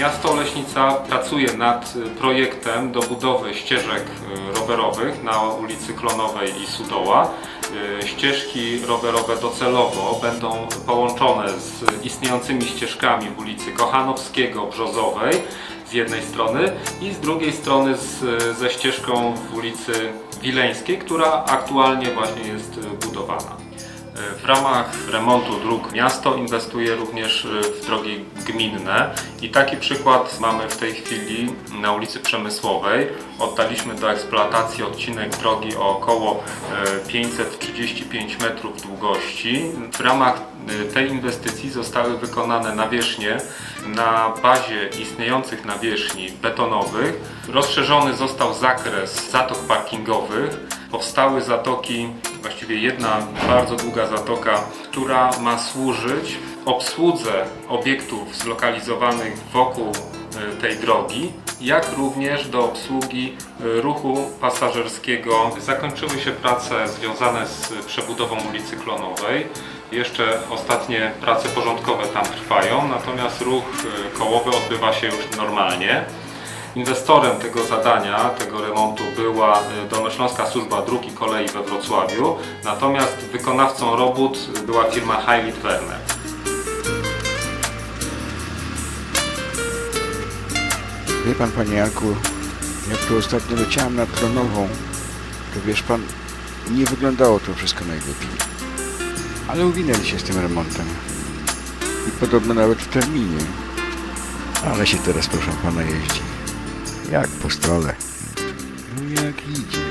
Miasto Oleśnica pracuje nad y, projektem do budowy ścieżek y, rowerowych na ulicy Klonowej i Sudoła. Y, Ścieżki rowerowe docelowo będą połączone z istniejącymi ścieżkami w ulicy Kochanowskiego, Brzozowej z jednej strony i z drugiej strony z, ze ścieżką w ulicy Wileńskiej, która aktualnie właśnie jest budowana. W ramach remontu dróg miasto inwestuje również w drogi gminne i taki przykład mamy w tej chwili na ulicy Przemysłowej. Oddaliśmy do eksploatacji odcinek drogi o około e, 535 metrów długości. W ramach e, tej inwestycji zostały wykonane nawierzchnie na bazie istniejących nawierzchni betonowych. Rozszerzony został zakres zatok parkingowych. Powstały zatoki, właściwie jedna bardzo długa zatoka, która ma służyć obsłudze obiektów zlokalizowanych wokół e, tej drogi, jak również do obsługi e, ruchu pasażerskiego. Zakończyły się prace związane z przebudową ulicy Klonowej. Jeszcze ostatnie prace porządkowe tam trwają, natomiast ruch e, kołowy odbywa się już normalnie. Inwestorem tego zadania, tego remontu była y, Dolnośląska Służba Dróg i Kolei we Wrocławiu, natomiast wykonawcą robót była firma Heilit Werner. Wie pan, panie Janku, jak tu ostatnio leciałem nad Klonową, to wiesz pan, nie wyglądało to wszystko najlepiej. Ale uwinęli się z tym remontem. I podobno nawet w terminie. Ale się teraz, proszę pana, jeździ. Jak po stole. No jak idzie.